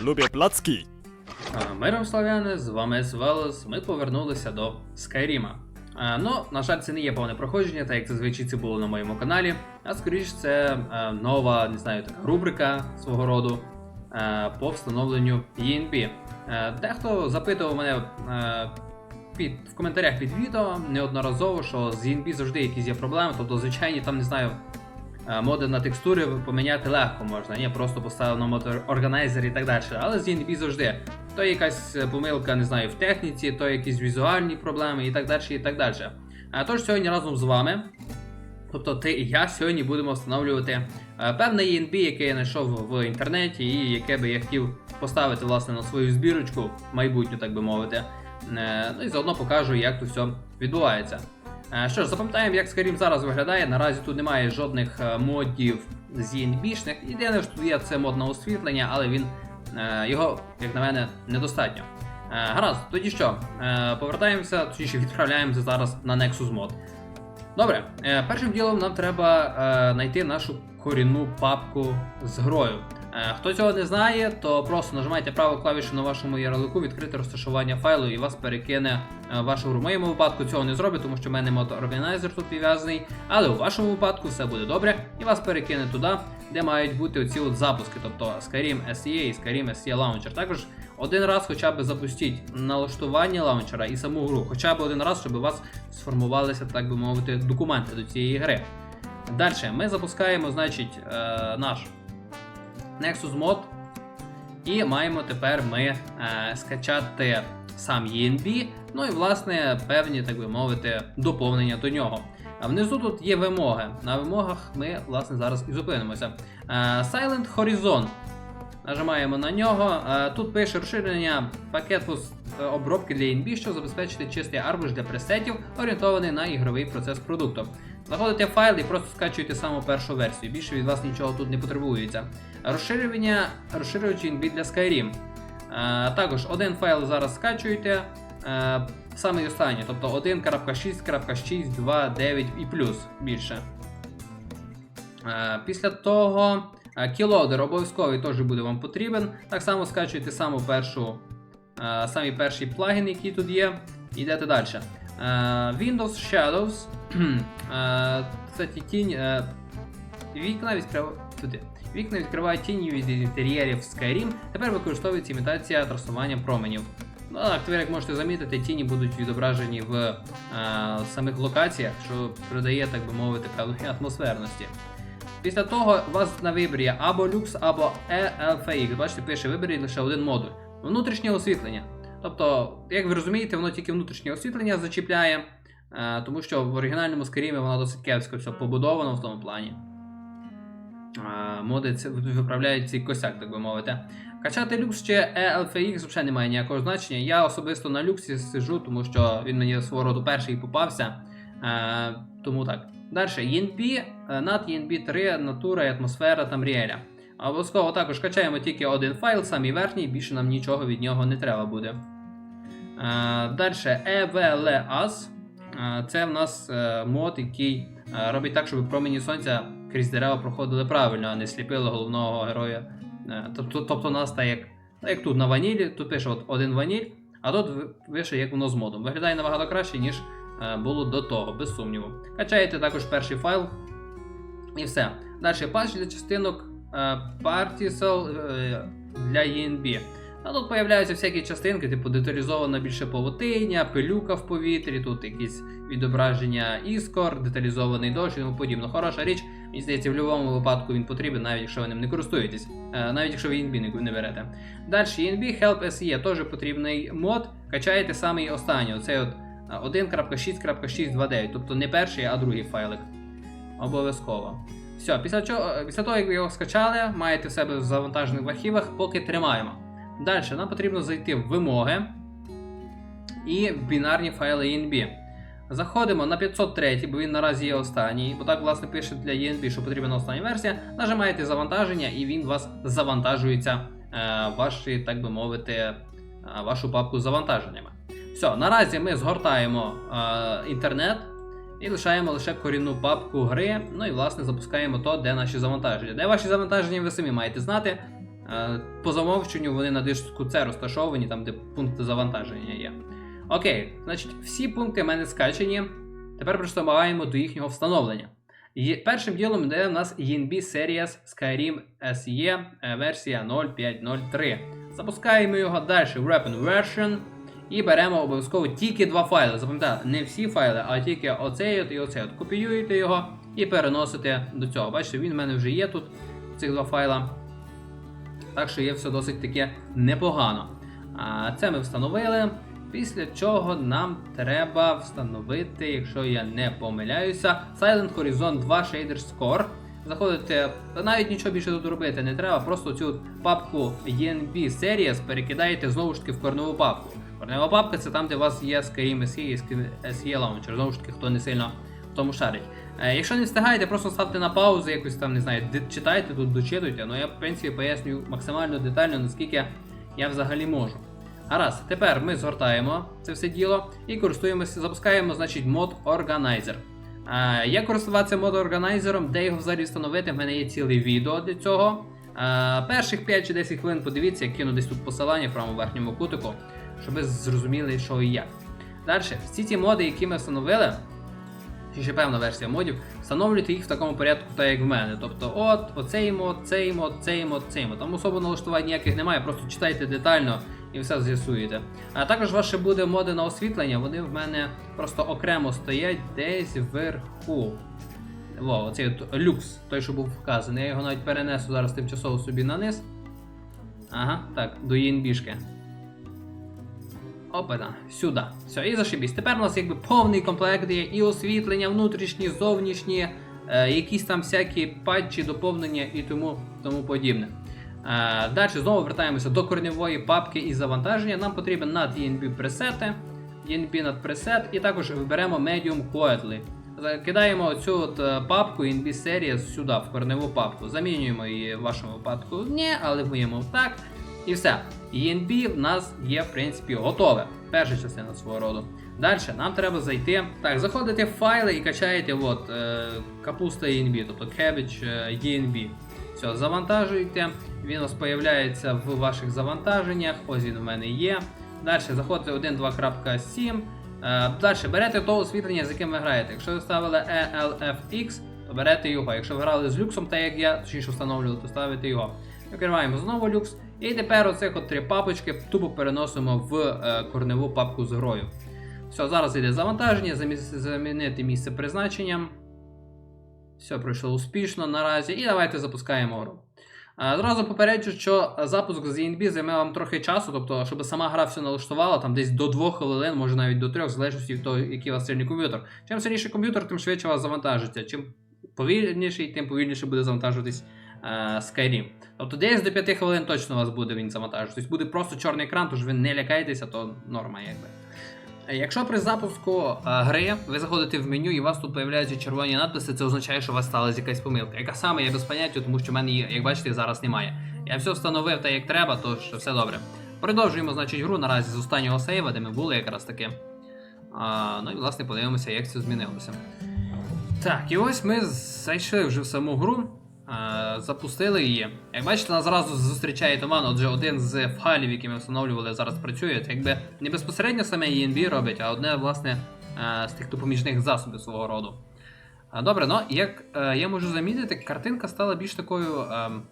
Lubię placki. А, Миром славяни, з вами Свелос. Ми повернулися до Скайріма. Ну, на жаль, це не є повне проходження, так як зазвичай це було на моєму каналі. А скоріш це е, нова, не знаю, така рубрика свого роду е, по встановленню. Е, Дехто запитував мене е, під, в коментарях під відео неодноразово, що з ENB завжди якісь є проблеми, тобто, звичайні там не знаю. Е, Моди на текстури поміняти легко можна, ні, просто поставив на мотор органайзер і так далі. Але з ENB завжди то якась е, помилка, не знаю, в техніці, то якісь візуальні проблеми і так далі. і так далі. А тож сьогодні разом з вами, тобто ти і я сьогодні будемо встановлювати е, певне ENB, яке я знайшов в інтернеті, і яке би я хотів поставити власне на свою збірочку, майбутню, так би мовити. Е, Ну і заодно покажу, як тут все відбувається. Е, Що ж, запам'ятаємо, як Skyrim зараз виглядає. Наразі тут немає жодних е, модів з ENB-шних. Єдине, що тут є, це мод на освітлення, але він е, його, як на мене, недостатньо. Гаразд, тоді що? Повертаємося, точніше відправляємося зараз на Nexus Mod. Добре, першим ділом нам треба знайти нашу корінну папку з грою. Е, Хто цього не знає, то просто нажимайте праву клавішу на вашому ярлику, відкрити розташування файлу і вас перекине е, вашу гру. В моєму випадку цього не зробить, тому що в мене мод тут прив'язаний. Але у вашому випадку все буде добре, і вас перекине туди, де мають бути оці от запуски, тобто Skyrim SE і Skyrim SE Launcher. Також один раз хоча б запустіть налаштування лаунчера і саму гру, хоча б один раз, щоб у вас сформувалися, так би мовити, документи до цієї гри. Далі ми запускаємо, значить, е, наш Nexus Mod. І маємо тепер ми е, скачати сам ENB, ну і власне певні, так би мовити, доповнення до нього. А внизу тут є вимоги. На вимогах ми власне зараз і зупинимося. Е, Silent Horizon. Нажимаємо на нього. Е, Тут пише розширення пакету е, обробки для ENB, щоб забезпечити чистий арбуш для пресетів, орієнтований на ігровий процес продукту. Заходите в файл і просто скачуєте саму першу версію. Більше від вас нічого тут не потребується. Розширювання розширювач ENB для Skyrim. Е, також один файл зараз скачуєте. Е, самий останній, тобто 1.6.6, 2, 9 і плюс більше. Е, Після того кілодер обов'язковий теж буде вам потрібен. Так само скачуєте саму першу, самий перший плагін, який тут є, йдете далі. Е, Windows Shadows. Е, Кстати, тінь. е, Вікна відкриває туди. Вікна відкривають тіні від інтер'єрів Skyrim. Тепер використовується імітація трасування променів. Ну так, тепер, як можете замітити, тіні будуть відображені в е, самих локаціях, що придає, так би мовити, певної атмосферності. Після того у вас на виборі є або люкс, або ELFX. Бачите, пише виберіть лише один модуль. Внутрішнє освітлення. Тобто, як ви розумієте, воно тільки внутрішнє освітлення зачіпляє, е, тому що в оригінальному Skyrim воно досить кепсько все побудовано в тому плані. Е, Моди це виправляють цей косяк, так би мовити. Качати люкс чи ELFX взагалі немає ніякого значення. Я особисто на люксі сижу, тому що він мені свого роду перший попався. Е, тому так. Далі, ENP, над ENP 3, натура і атмосфера та Мріеля. Обов'язково також качаємо тільки один файл, самий верхній, більше нам нічого від нього не треба буде. Далі EVLAS. Е, Це в нас е, мод, який е, робить так, щоб промені сонця крізь дерева проходили правильно, а не сліпили головного героя. Е, Тобто, тобто нас так як, як тут на ванілі, тут пише от один ваніль, а тут пише як воно з модом. Виглядає набагато краще, ніж е, було до того, без сумніву. Качаєте також перший файл. І все. Далі патч для частинок е, е, для ENB. А тут появляються всякі частинки, типу деталізована більше павутиння, пилюка в повітрі, тут якісь відображення іскор, деталізований дощ і тому подібне. Хороша річ, мені здається, в будь-якому випадку він потрібен, навіть якщо ви ним не користуєтесь, е, навіть якщо ви ENB не- берете. Далі ENB Help SE теж потрібний мод. Качаєте самий останній, оцей от е, 1.6.629, тобто не перший, а другий файлик. Обов'язково. Все, після, чого, після того, як ви його скачали, маєте в себе в завантажених в архівах, поки тримаємо. Далі нам потрібно зайти в вимоги і бінарні файли ENB. Заходимо на 503, бо він наразі є останній, бо так, власне, пише для ENB, що потрібна остання версія. Нажимаєте завантаження, і він у вас завантажується е, ваші, так би мовити, е, вашу папку з завантаженнями. Все, наразі ми згортаємо е, інтернет і лишаємо лише корінну папку гри. Ну і власне запускаємо то, де наші завантаження. Де ваші завантаження, ви самі маєте знати. Е, По замовченню вони на диску C розташовані, там де пункти завантаження є. Окей, значить, всі пункти в мене скачені. Тепер приступаємо до їхнього встановлення. Є- Першим ділом йде в нас ENB Series Skyrim SE е, версія 0.5.03. Запускаємо його далі в Weapon Version і беремо обов'язково тільки два файли. Запам'ятайте, не всі файли, а тільки оцей от і оцей. От. Копіюєте його і переносите до цього. Бачите, він в мене вже є тут, цих два файла. Так що є все досить таке непогано. А це ми встановили. Після чого нам треба встановити, якщо я не помиляюся, Silent Horizon 2 Shader Score. Заходите, навіть нічого більше тут робити не треба, просто цю папку ENB Series перекидаєте знову ж таки в корневу папку. Корнева папка це там, де у вас є Skyrim SE і SE Launcher. Знову ж таки, хто не сильно в тому шарить. Е, якщо не встигаєте, просто ставте на паузу, якось там, не знаю, читайте тут, дочитуйте. Ну я в принципі пояснюю максимально детально, наскільки я взагалі можу. Гаразд, тепер ми згортаємо це все діло і користуємося, запускаємо, значить, мод Organizer. Е, як користуватися мод органайзером, де його взагалі встановити, в мене є ціле відео для цього. Е, перших 5 чи 10 хвилин подивіться, я кину десь тут посилання в правому верхньому кутику, щоб ви зрозуміли, що і як. Далі, всі ці моди, які ми встановили, чи ще певна версія модів, встановлюйте їх в такому порядку, так як в мене. Тобто, от, оцей мод, цей мод, цей мод, цей мод. Там особо налаштувань ніяких немає, просто читайте детально і все з'ясуєте. А також ще буде моди на освітлення, вони в мене просто окремо стоять десь вверху. Во, оцей от люкс, той, що був вказаний. Я його навіть перенесу зараз тимчасово собі на низ. Ага, так, до ЄНБшки. Опана, сюди. Все, і зашибісь. Тепер у нас якби повний комплект є і освітлення, внутрішні, зовнішні, е, якісь там всякі патчі, доповнення і тому, тому подібне. Е, далі знову вертаємося до корневої папки і завантаження. Нам потрібен над ENB пресети, ENB над пресет, і також виберемо Medium Quietly. Кидаємо цю от е, папку ENB Series сюди, в корневу папку. Замінюємо її в вашому випадку ні, але в моєму так. І все. ENB в нас є, в принципі, готове. Перша частина свого роду. Далі нам треба зайти. Так, заходите в файли і качаєте от, е, капуста ENB, тобто cabbage е, ENB. Все, завантажуєте, він у вас появляється в ваших завантаженнях. Ось він у мене є. Далі заходите 1.2.7. Е, Далі берете то освітлення, з яким ви граєте. Якщо ви ставили ELFX, то берете його. Якщо ви грали з люксом, так як я, точніше встановлювали, то ставите його. Викриваємо знову люкс. І тепер оцих от три папочки тупо переносимо в е, корневу папку з грою. Все, зараз йде завантаження, замі- замінити місце призначення. Все пройшло успішно наразі. І давайте запускаємо гру. А, Зразу попереджу, що запуск з ENB займе вам трохи часу, тобто, щоб сама гра все налаштувала, там десь до 2 хвилин, може навіть до 3, в залежності від того, який у вас сильний комп'ютер. Чим сильніший комп'ютер, тим швидше вас завантажиться. Чим повільніший, тим повільніше буде завантажуватись е, Skyrim. Тобто десь до 5 хвилин точно у вас буде він завантажуватись. Буде просто чорний екран, тож ви не лякайтеся, то норма якби. Е, Якщо при запуску е, гри ви заходите в меню і у вас тут появляються червоні надписи, це означає, що у вас сталася якась помилка. Яка саме я без поняття, тому що в мене її, як бачите, зараз немає. Я все встановив так, як треба, тож все добре. Продовжуємо, значить, гру наразі з останнього сейва, де ми були якраз таки. А, ну і власне подивимося, як це змінилося. Так, і ось ми зайшли вже в саму гру. Запустили її. Як бачите, нас зразу зустрічає туман, отже, один з файлів, які ми встановлювали, зараз працює. Це якби не безпосередньо саме ENB робить, а одне, власне, е, з тих допоміжних засобів свого роду. Добре, ну як е, я можу замітити, картинка стала більш такою. ем,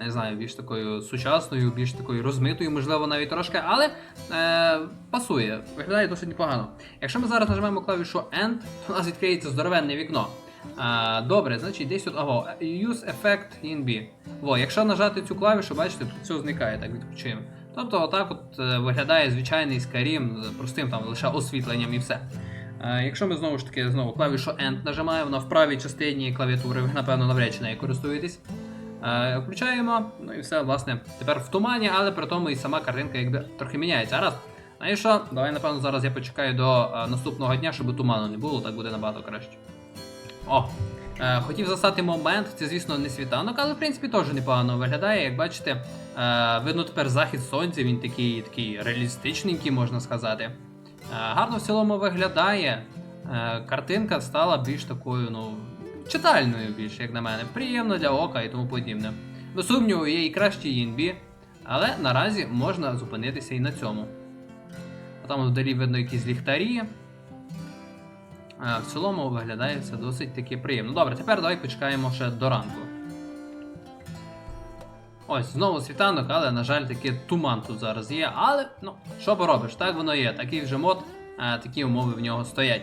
не знаю, більш такою сучасною, більш такою розмитою, можливо, навіть трошки, але е, пасує, виглядає досить непогано. Якщо ми зараз нажмемо клавішу End, то у нас відкриється здоровенне вікно. А, добре, значить десь тут. Ого, Use Effect ENB. Во, якщо нажати цю клавішу, бачите, тут все зникає, так відключуємо. Тобто, отак от е, виглядає звичайний Skyrim з простим там лише освітленням і все. Е, якщо ми знову ж таки знову клавішу End нажимаємо, вона в правій частині клавіатури, ви напевно навряд чи нею користуєтесь. Е, Включаємо, ну і все, власне, тепер в тумані, але при тому і сама картинка якби трохи міняється. Раз. А і що? Давай, напевно, зараз я почекаю до е, наступного дня, щоб туману не було, так буде набагато краще. О! Е, хотів застати момент, це, звісно, не світанок, але в принципі теж непогано виглядає. Як бачите, е, видно тепер захід сонця, він такий такий реалістичненький, можна сказати. Е, гарно в цілому виглядає. Е, картинка стала більш такою, ну, читальною більше, як на мене. Приємно для ока і тому подібне. Без сумніву, є і кращі ENB, але наразі можна зупинитися і на цьому. А Там вдалі видно якісь ліхтарі. А, в цілому виглядає все досить таки приємно. Добре, тепер давай почекаємо ще до ранку. Ось, знову світанок, але, на жаль, таки туман тут зараз є. Але, ну, що поробиш, так воно є. Такий вже мод, е, такі умови в нього стоять.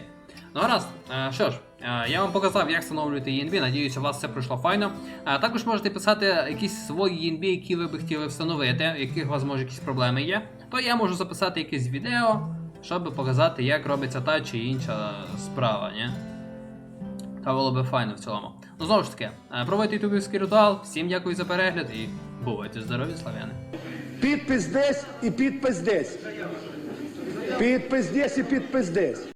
Ну гаразд, е, що ж, е, я вам показав, як встановлювати ENB, надіюся, у вас все пройшло файно. Е, також можете писати якісь свої ENB, які ви би хотіли встановити, яких у вас може якісь проблеми є. То я можу записати якесь відео, щоб показати, як робиться та чи інша справа, ні? Та було би файно в цілому. Ну знову ж таки, е, проводьте ютубівський ритуал. Всім дякую за перегляд і бувайте здорові, славяни. Підпис десь і підпис десь. Підпис десь і підпис десь.